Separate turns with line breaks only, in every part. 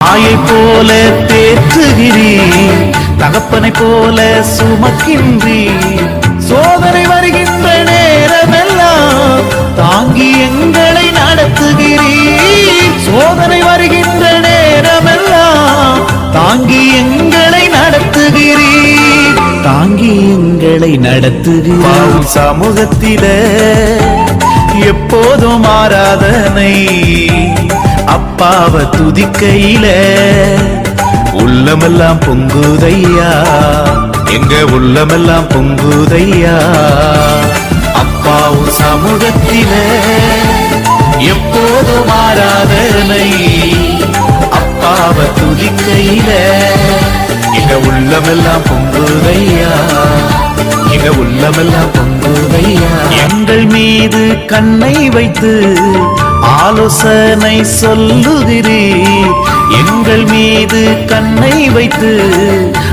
தாயை போல தேற்றுகிறீ தகப்பனை போல சுமக்கின்றீ சோதனை வருகின்ற நேரமெல்லாம் தாங்கி எங்களை நடத்துகிறீ சோதனை வருகின்ற நேரமெல்லாம் தாங்கி எங்களை நடத்துகிறீ தாங்கி எங்களை நடத்துகிறீர். சமூகத்தில எப்போதும் ஆராதனை. அப்பாவ துதிக்கையில உள்ளமெல்லாம் பொங்குதையா? எங்க உள்ளமெல்லாம் பொங்குதையா? அப்பாவும் சமூகத்தில எப்போதும் ஆராதனை அப்பாவ துதிக்கையில எங்க உள்ளமெல்லாம் பொங்குதையா? எங்க உள்ளமெல்லாம் பொங்குதையா? எங்கள் மீது கண்ணை வைத்து ஆலோசனை சொல்லுகிறீர். எங்கள் மீது கண்ணை வைத்து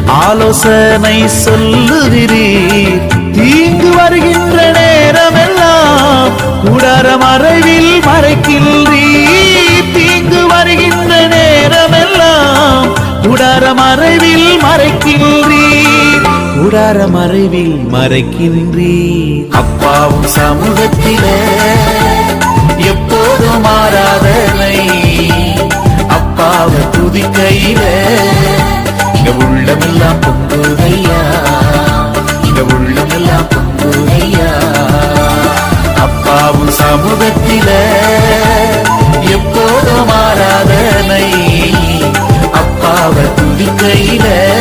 ஆலோசனை சொல்லுகிறீர். தீங்கு வருகின்ற நேரமெல்லாம் கூடார மறைவில் மறைக்கின்றீர். தீங்கு வருகின்ற நேரமெல்லாம் கூடார மறைவில் மறைக்கின்றீர். கூடார மறைவில் மறைக்கின்றீர். அப்பாவும் சமூகத்திலே துதிக்கையில இங்க உள்ளமெல்லாம் பொங்குதையா இங்க உள்ளமெல்லாம் பொங்குதையா அப்பாவும் சமூகத்தில எப்போதும் ஆராதனை. அப்பாவை துதிக்கையில இங்க